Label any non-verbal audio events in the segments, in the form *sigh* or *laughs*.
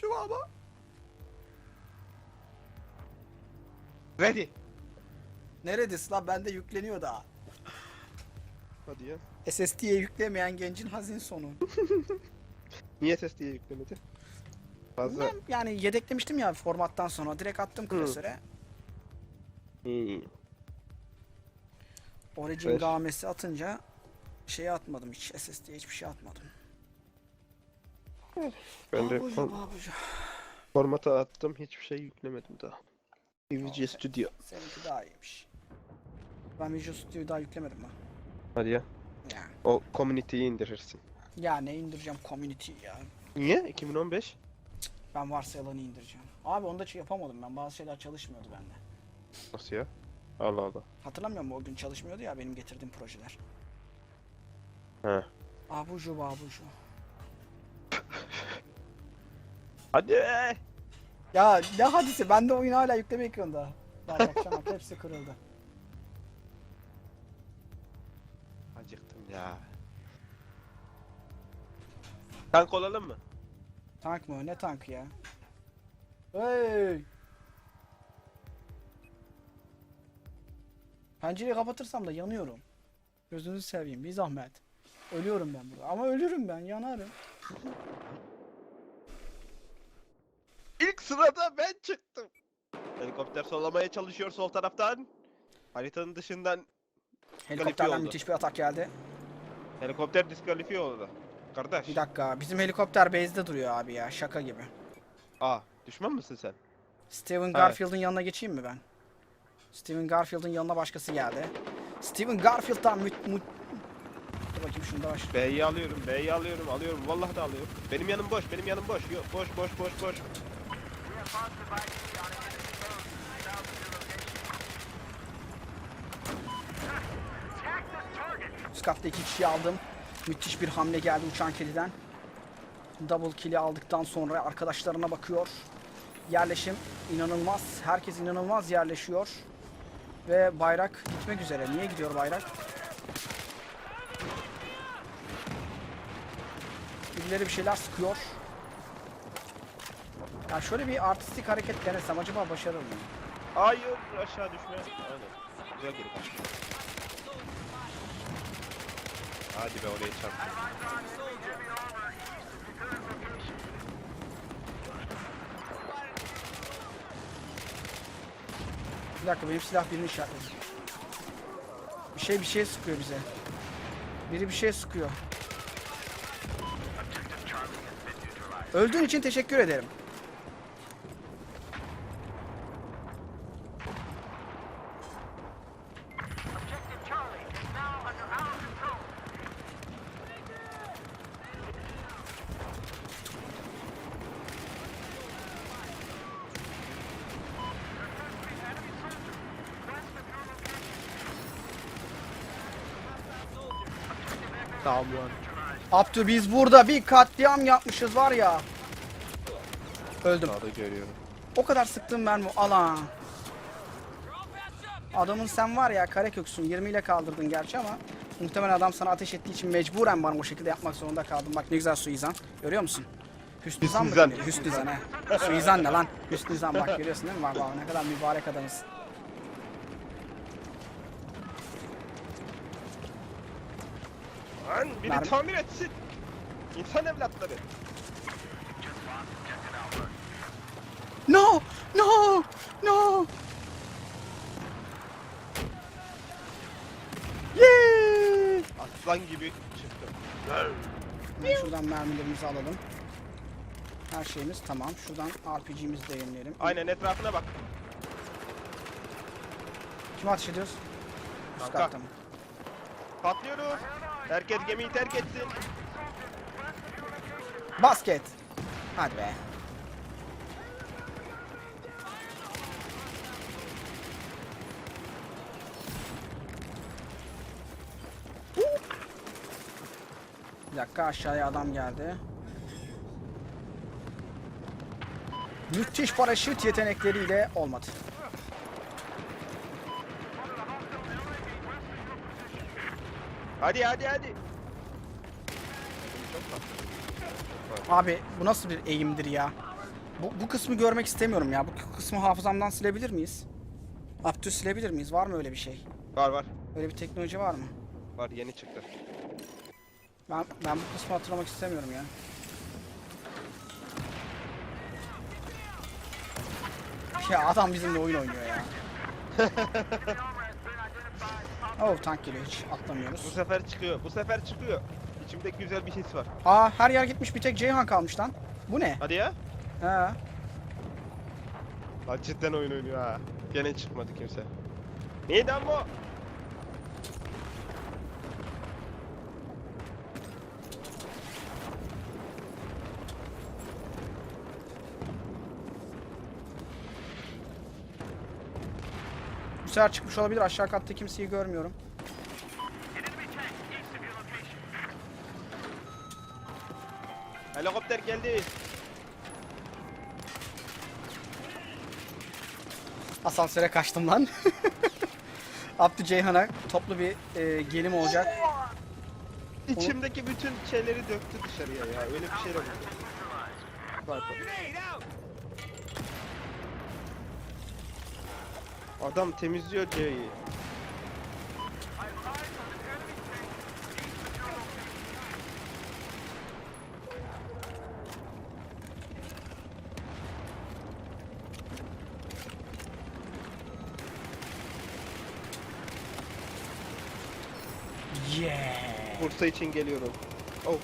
şu ama. Ready. Neredesin lan? Bende yükleniyor daha. Hadi ya. SSD'ye yüklemeyen gencin hazin sonu. *laughs* Niye ses diye yüklemedi? Fazla. Bilmem, yani yedeklemiştim ya formattan sonra. Direkt attım klasöre. Hmm. Origin Ver. gamesi atınca şeye atmadım hiç. SSD'ye hiçbir şey atmadım. Ben de Babucu, babucu. formata attım. Hiçbir şey yüklemedim daha. Visual Studio. Seninki daha iyiymiş. Ben Visual Studio'yu daha yüklemedim lan. Hadi ya. Yani. O community'yi indirirsin. Ya ne indireceğim community ya. Niye? 2015? Ben varsayılanı indireceğim. Abi onda şey yapamadım ben. Bazı şeyler çalışmıyordu bende. Nasıl ya? Allah Allah. Hatırlamıyor musun o gün çalışmıyordu ya benim getirdiğim projeler. He. Abuju babuju. Hadi. Ya ne hadisi bende oyun hala yükleme ekranında. Daha yapacağım ama hepsi kırıldı. Acıktım ya. Tank olalım mı? Tank mı? Ne tank ya? Hey! Pencereyi kapatırsam da yanıyorum. Gözünüzü seveyim bir zahmet. Ölüyorum ben burada. Ama ölürüm ben yanarım. İlk sırada ben çıktım. Helikopter sollamaya çalışıyor sol taraftan. Haritanın dışından Helikopterden oldu. müthiş bir atak geldi. helikopter diskalifiye oldu. Kardeş. Bir dakika bizim helikopter base'de duruyor abi ya şaka gibi. Aa, düşman mısın sen? Steven Garfield'ın yanına geçeyim mi ben? Steven Garfield'ın yanına başkası geldi. Steven Garfield'dan müt müt... Dur bakayım şunu da baş. B'yi alıyorum, B'yi alıyorum, alıyorum. Vallahi da alıyorum. Benim yanım boş, benim yanım boş. Yok, boş, boş, boş, boş. Üst katta iki kişi aldım. Müthiş bir hamle geldi uçan kediden. Double kill'i aldıktan sonra arkadaşlarına bakıyor. Yerleşim inanılmaz. Herkes inanılmaz yerleşiyor. Ve bayrak gitmek üzere. Niye gidiyor bayrak? Birileri bir şeyler sıkıyor. Ya şöyle bir artistik hareket denesem acaba başarır mıyım? Hayır, aşağı düşme. Aynen. Güzel geri kaç. Hadi be oraya çarptım. Bir dakika benim silah birini işaretledi. Bir şey bir şey sıkıyor bize. Biri bir şey sıkıyor. Öldüğün için teşekkür ederim. Tamam lan. Abdü biz burada bir katliam yapmışız var ya. Öldüm. Sağda görüyorum. O kadar sıktım mermi alan. Adamın sen var ya kare köksün 20 ile kaldırdın gerçi ama muhtemelen adam sana ateş ettiği için mecburen bana o şekilde yapmak zorunda kaldım. Bak ne güzel suizan. Görüyor musun? Hüsnüzan mı? Hüsnüzan. deniyor? Hüsnüzan he. Suizan ne lan? Hüsnüzan bak görüyorsun değil mi? Bak bak ne kadar mübarek adamız. Lan biri Mermi- tamir etsin. İnsan evlatları. No! No! No! Yeah! Aslan gibi çıktı. Hemen şuradan mermilerimizi alalım. Her şeyimiz tamam. Şuradan RPG'mizi de yenileyelim. Aynen etrafına bak. Kime ateş ediyoruz? Üst Kanka. katta mı? Patlıyoruz. Herkes gemiyi terk etsin. Basket. Hadi be. Bir dakika aşağıya adam geldi. Müthiş paraşüt yetenekleriyle olmadı. Hadi hadi hadi. Abi bu nasıl bir eğimdir ya? Bu, bu kısmı görmek istemiyorum ya. Bu kısmı hafızamdan silebilir miyiz? Abdü silebilir miyiz? Var mı öyle bir şey? Var var. Öyle bir teknoloji var mı? Var yeni çıktı. Ben ben bu kısmı hatırlamak istemiyorum ya. Ya adam bizimle oyun oynuyor ya. *laughs* oh tank geliyor hiç Bu atlamıyoruz. sefer çıkıyor. Bu sefer çıkıyor. İçimde güzel bir his var. Aa her yer gitmiş bir tek Ceyhan kalmış lan. Bu ne? Hadi ya. He. Lan cidden oyun oynuyor ha. Gene çıkmadı kimse. Neydi lan bu? Sefer çıkmış olabilir. Aşağı katta kimseyi görmüyorum. Helikopter geldi. Asansöre kaçtım lan. *laughs* Abdü Ceyhan'a toplu bir e, gelim olacak. İçimdeki bütün şeyleri döktü dışarıya ya. Öyle bir şey oldu. Bak Adam temizliyor C'yi. Yeah. Bursa için geliyorum. Oh.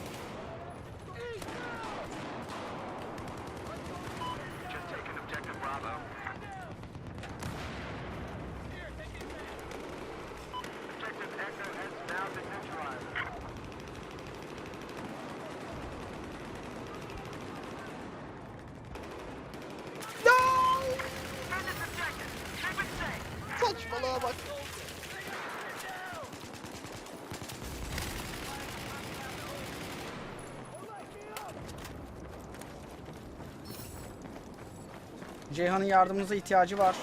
Saçmalığa bak. Ceyhan'ın yardımınıza ihtiyacı var.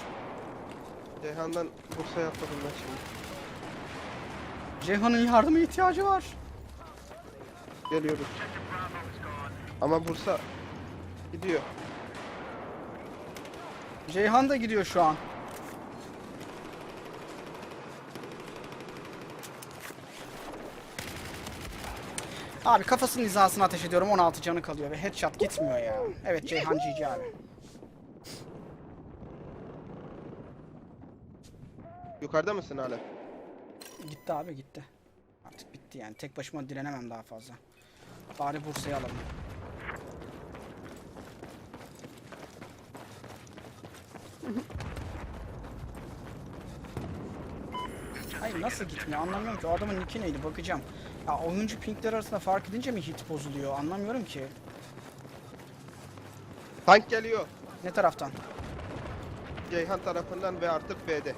Ceyhan'dan Bursa'ya atladım ben şimdi. Ceyhan'ın yardıma ihtiyacı var. Geliyoruz. Ama Bursa gidiyor. Ceyhan da gidiyor şu an. Abi kafasının hizasına ateş ediyorum 16 canı kalıyor ve headshot gitmiyor ya. Evet Ceyhan GG abi. Yukarıda mısın hala? Gitti abi gitti. Artık bitti yani tek başıma direnemem daha fazla. Bari Bursa'yı alalım. Hayır nasıl gitmiyor anlamıyorum ki o adamın nicki neydi bakacağım. Ya oyuncu pinkler arasında fark edince mi hit bozuluyor anlamıyorum ki. Tank geliyor. Ne taraftan? Ceyhan tarafından ve artık B'de.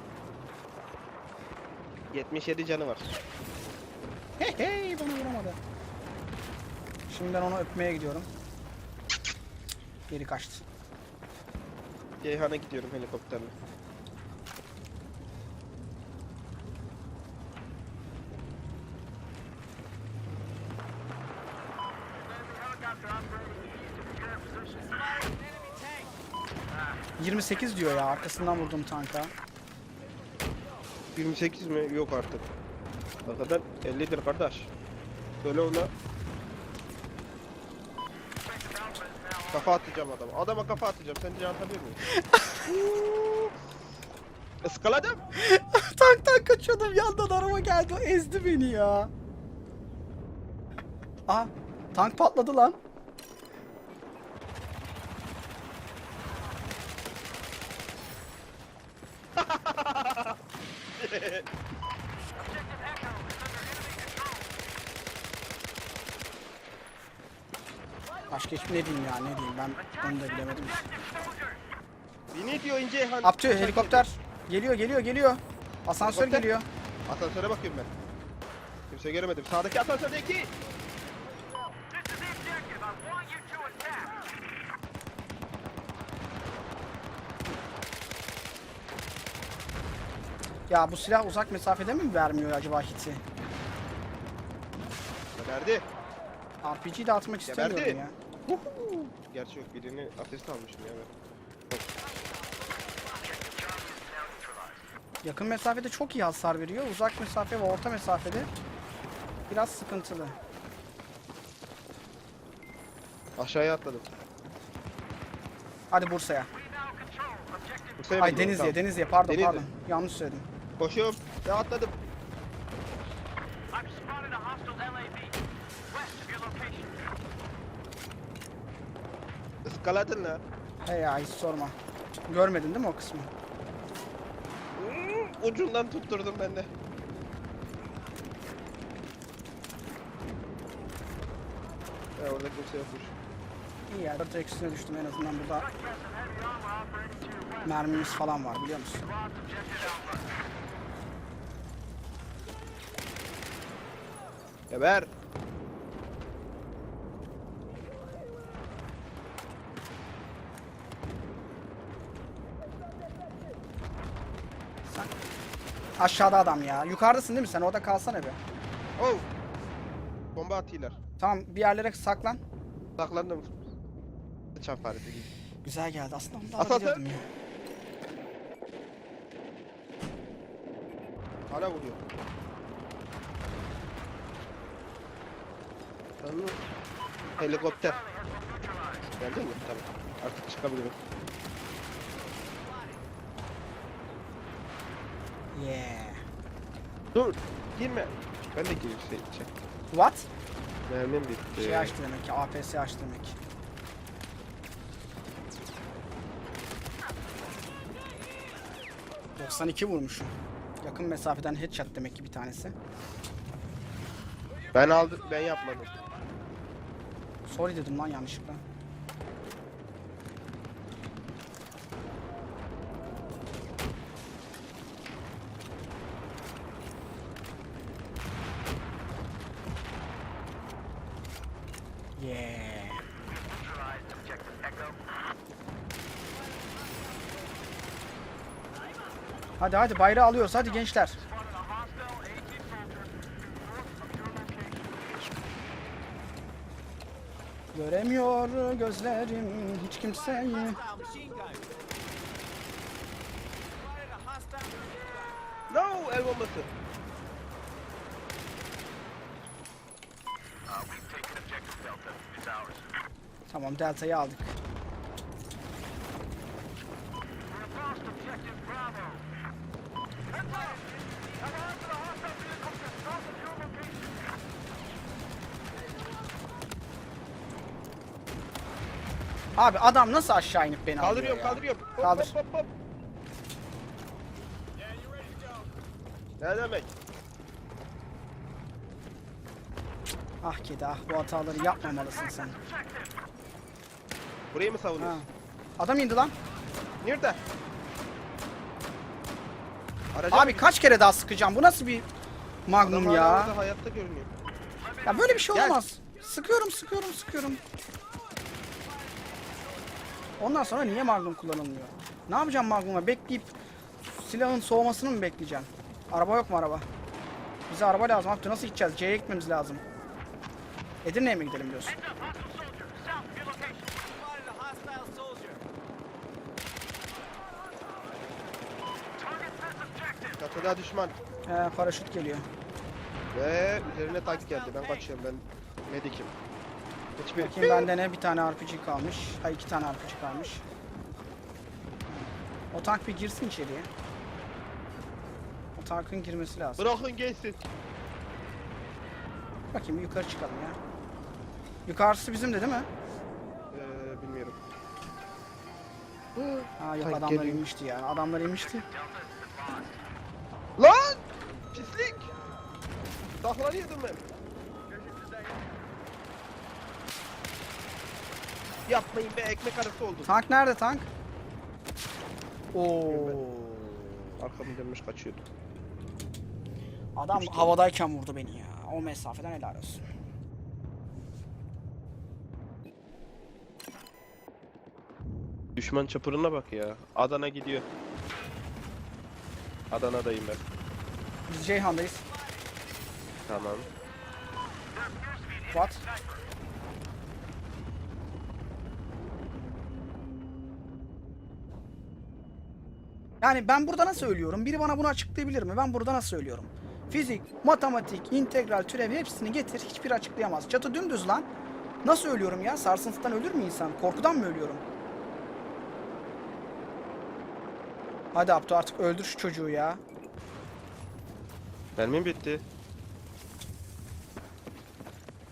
77 canı var. Hey hey bana vuramadı. Şimdi ben onu öpmeye gidiyorum. Geri kaçtı. Ceyhan'a gidiyorum helikopterle. Cık, 28 diyor ya arkasından vurdum tanka. 28 mi? Yok artık. O kadar 50'dir kardeş. Böyle ona Kafa atacağım adama. Adama kafa atacağım. Sen can atabilir misin? Iskaladım. *laughs* Tanktan kaçıyordum yandan araba geldi ezdi beni ya. Aa tank patladı lan. Başka hiçbir ne diyeyim ya ne diyeyim ben onu da bilemedim. Beni diyor Ceyhan. Abtü helikopter geliyor geliyor geliyor. Asansör Helikopter. geliyor. Asansöre bakıyorum ben. Kimse göremedim. Sağdaki asansörde Ya bu silah uzak mesafede mi vermiyor acaba hiti? Verdi. RPG de atmak istemiyorum Geberdi. ya. Gerçi yok birini asist almışım ya ben. Yakın mesafede çok iyi hasar veriyor. Uzak mesafe ve orta mesafede biraz sıkıntılı. Aşağıya atladım. Hadi Bursa'ya. Bursa'ya Ay mı? Denizli'ye, Tamam. Denizli'ye. Pardon, Denizli. pardon. Yanlış söyledim. Koşuyorum. Ya atladım. Iskaladın la. He ya hiç sorma. Görmedin değil mi o kısmı? Hmm, ucundan tutturdum ben de. Ya orada kimse yokmuş. İyi ya. Direkt üstüne düştüm en azından burada. Mermimiz falan var biliyor musun? Geber. Sen... Aşağıda adam ya. Yukarıdasın değil mi sen? Orada kalsana bir. Oh. Bomba atıyorlar. Tamam bir yerlere saklan. Saklandım. Sıçan faresi gibi. Güzel geldi aslında onu da Aslan alabilirdim ya. Hala vuruyor. Helikopter. Geldin mi? Tamam. Artık çıkabilirim. Yeah. Dur. Girme. Ben de gireyim şey. What? Mermim bitti. Şey açtı demek ki. APS açtı demek. ...92 vurmuşum. Yakın mesafeden headshot demek ki bir tanesi. Ben aldım. Ben yapmadım. Sorry dedim lan yanlışlıkla. Hadi hadi bayrağı alıyoruz hadi gençler. Göremiyor gözlerim hiç kimseyi. No! El bombası. Tamam deltayı aldık. Abi adam nasıl aşağı inip beni alıyor Kaldırıyorum ya? kaldırıyorum. Hop, Kaldır. Hop, hop, hop. Ne demek? Ah kedi ah bu hataları yapmamalısın sen. Burayı mı Ha. savunuyorsun? Adam indi lan. Nerede? Araca Abi kaç kere daha sıkacağım? Bu nasıl bir Adam magnum hala ya? orada hayatta görünüyor. Ya böyle bir şey Gel. olamaz. Sıkıyorum, sıkıyorum, sıkıyorum. Ondan sonra niye Magnum kullanılmıyor? Ne yapacağım Magnum'a? Bekleyip silahın soğumasını mı bekleyeceğim? Araba yok mu araba? Bize araba lazım. Hatta nasıl gideceğiz? C'ye gitmemiz lazım. Edirne'ye mi gidelim diyorsun? Çatıda düşman. He, paraşüt geliyor. Ve üzerine tank geldi. Ben kaçıyorum ben. Medikim. Hiçbir... Bakayım bende ne? Bir tane RPG kalmış. Ha iki tane RPG kalmış. O tank bir girsin içeriye. O tankın girmesi lazım. Bırakın geçsin. Bakayım bir yukarı çıkalım ya. Yukarısı bizim de değil mi? Ee, bilmiyorum. Ha yok Tank adamlar geliyor. inmişti ya. Adamlar inmişti. Lan! Pislik! Saklanıyordum ben. Yapmayın be ekmek arası oldu. Tank nerede tank? Oo. Arkamı dönmüş kaçıyordu. Adam Uçtu. havadayken vurdu beni ya. O mesafeden helal olsun. Düşman çapırına bak ya. Adana gidiyor. Adana'dayım ben. Biz Ceyhan'dayız. Tamam. What? Yani ben burada nasıl ölüyorum? Biri bana bunu açıklayabilir mi? Ben burada nasıl ölüyorum? Fizik, matematik, integral, türev hepsini getir. Hiçbir açıklayamaz. Çatı dümdüz lan. Nasıl ölüyorum ya? Sarsıntıdan ölür mü insan? Korkudan mı ölüyorum? Hadi Abdü artık öldür şu çocuğu ya. Mermim bitti.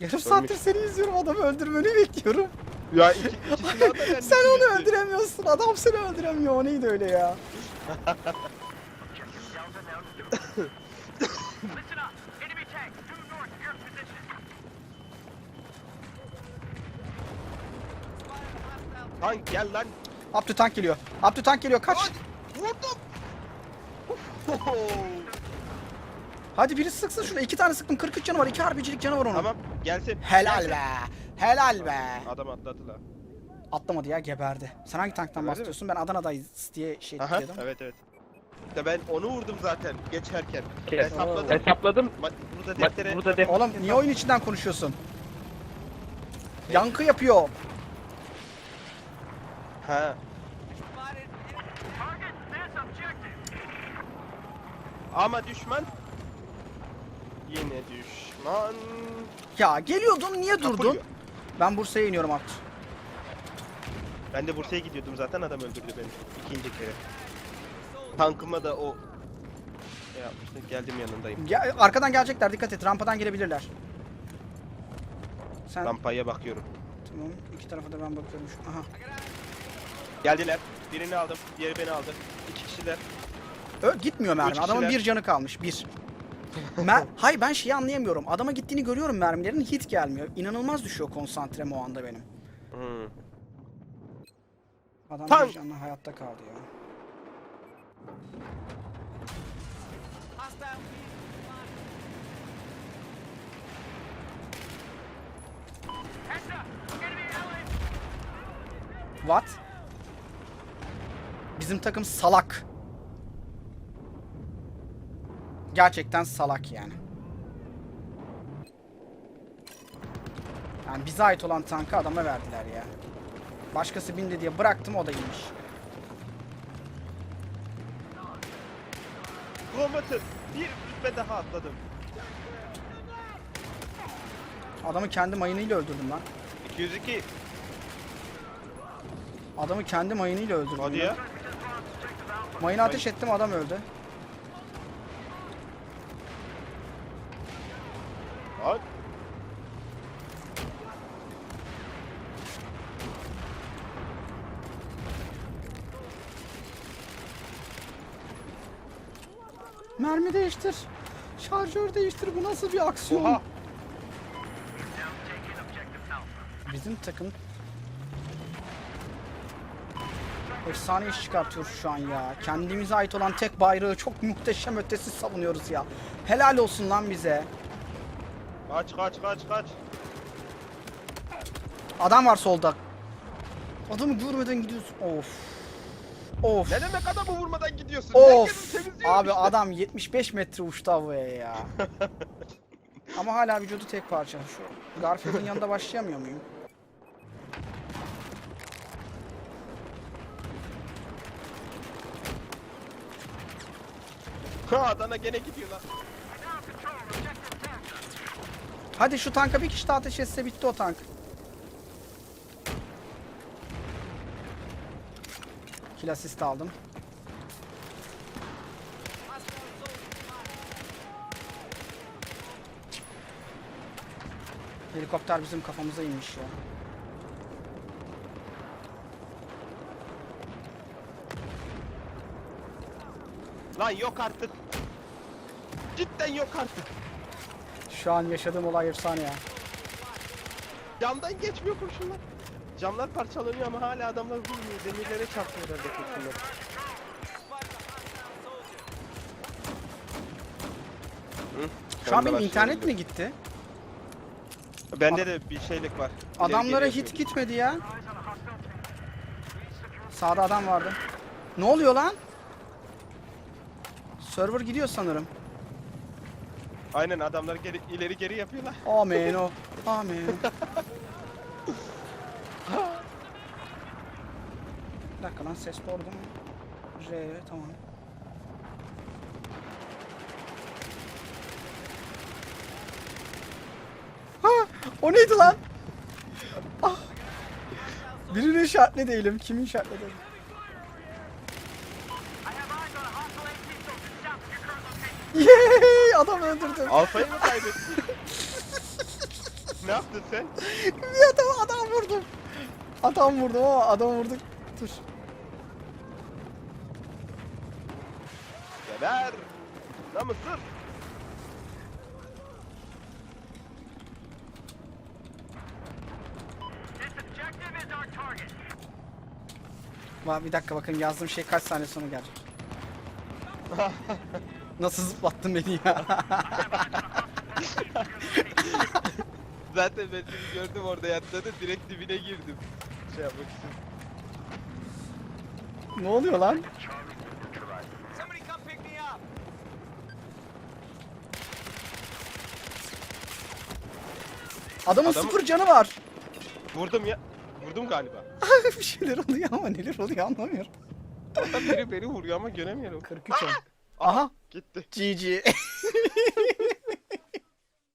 Yarım saattir seni izliyorum adamı öldürmeni bekliyorum. Ya iki, ikisini *laughs* Sen onu öldüremiyorsun. Adam seni öldüremiyor. O neydi öyle ya? Tank gel lan. Abdü tank geliyor. Abdü tank geliyor. Kaç. Lan, Vurdum. Hadi biri sıksın şuna. İki tane sıktım. 43 canı var. İki harbicilik canı var onun. tamam gelsin. Helal Gelsin. be. Helal be. Adam atladı la. Atlamadı ya geberdi. Sen hangi tanktan Geberdi mi? bahsediyorsun? Ben Adana'dayız diye şey Aha, dedim. evet evet. İşte ben onu vurdum zaten geçerken. Evet. Hesapladım. Hesapladım. Ma- burada Bak deftere... burada def Oğlum niye oyun içinden konuşuyorsun? Yankı yapıyor. Ha. Target this objective. Ama düşman... Yine düşman... Ya geliyordun niye durdun? Kapılıyor. Ben Bursa'ya iniyorum Abdü. Ben de Bursa'ya gidiyordum zaten adam öldürdü beni. ikinci kere. Tankıma da o... Ne yapmıştı? Geldim yanındayım. Gel- arkadan gelecekler dikkat et. Rampadan gelebilirler. Sen Rampaya bakıyorum. tamam. iki tarafa da ben bakıyorum. şu- Aha. Geldiler. Birini aldım. Diğeri beni aldı. İki kişiler. Ö, gitmiyor mermi. Üç Adamın kişiler. bir canı kalmış. Bir. *laughs* Mer Hayır ben şeyi anlayamıyorum. Adama gittiğini görüyorum mermilerin. Hit gelmiyor. İnanılmaz düşüyor konsantrem o anda benim. Hmm. Adam Tank. bir canla hayatta kaldı ya. What? Bizim takım salak. Gerçekten salak yani. Yani bize ait olan tankı adama verdiler ya. Başkası bindi diye bıraktım o da inmiş. Komutan bir rütbe daha atladım. Adamı kendi mayınıyla öldürdüm lan. 202. Adamı kendi mayınıyla öldürdüm. Hadi ya. Mayını ateş ettim adam öldü. Mermi değiştir. Şarjör değiştir. Bu nasıl bir aksiyon? Oha. Bizim takım efsane iş çıkartıyor şu an ya. Kendimize ait olan tek bayrağı çok muhteşem ötesi savunuyoruz ya. Helal olsun lan bize. Kaç kaç kaç kaç. Adam var solda. Adamı görmeden gidiyorsun. Of. Of. Ne demek adamı vurmadan gidiyorsun? Of. Abi işte. adam 75 metre uçtu havaya ya. *laughs* Ama hala vücudu tek parça. Şu Garfield'ın yanında başlayamıyor muyum? Ha Adana gene gidiyor lan. Hadi şu tanka bir kişi daha ateş etse bitti o tank. Kill assist aldım. Helikopter bizim kafamıza inmiş ya. Lan yok artık. Cidden yok artık. Şu an yaşadığım olay efsane ya. Camdan geçmiyor kurşunlar. Camlar parçalanıyor ama hala adamlar vurmuyor. Demirlere çarpıyor herhalde kurşunlar. Şu an benim internet mi gitti? Bende de bir şeylik var. Adamlara geri hit gitmedi ya. Sağda adam vardı. Ne oluyor lan? Server gidiyor sanırım. Aynen adamlar geri, ileri geri yapıyorlar. Amen o. Amen. *laughs* Lan ses doğru değil mi? R tamam. Ha, o neydi lan? Ah. Birini işaretle değilim. Kimin işaretle değilim? Yey! Adam öldürdüm. Alfa'yı mı kaybettin? ne yaptın sen? Bir adam, adam vurdum. Adam vurdum ama adam vurduk. Dur. Geber! Lan mısır! This objective is our target. Va bir dakika bakın yazdığım şey kaç saniye sonra gelecek. *laughs* Nasıl zıplattın beni ya? Zaten *laughs* ben seni gördüm orada yatladı direkt dibine girdim. Şey yapmak için. ne oluyor lan? Adamın Adamı- sıfır canı var. Vurdum ya. Vurdum galiba. *laughs* bir şeyler oluyor ama neler oluyor anlamıyorum. Orada biri beni vuruyor ama göremiyorum. 43 on. Aha. Gitti. GG. *laughs*